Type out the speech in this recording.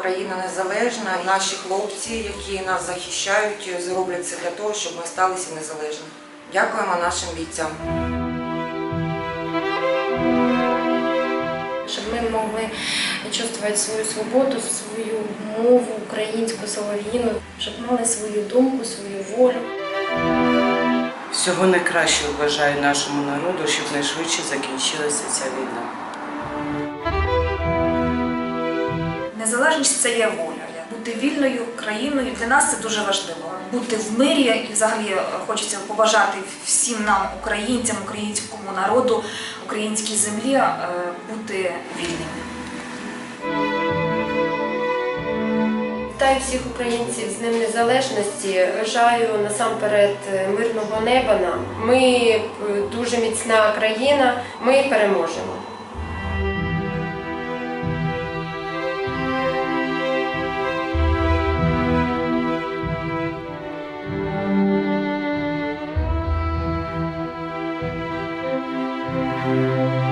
Україна незалежна. Наші хлопці, які нас захищають, зроблять це для того, щоб ми сталися незалежними. Дякуємо нашим бійцям. щоб ми могли чувствувати свою свободу, свою мову, українську солов'їну, щоб мали свою думку, свою волю. Всього найкращого бажаю нашому народу, щоб найшвидше закінчилася ця війна. Незалежність це є воля. Бути вільною країною для нас це дуже важливо. Бути в мирі і взагалі е, хочеться побажати всім нам, українцям, українському народу, українській землі, е, бути вільними. Вітаю всіх українців з Днем Незалежності. Бажаю насамперед мирного неба нам. Ми е, дуже міцна країна, ми переможемо. Música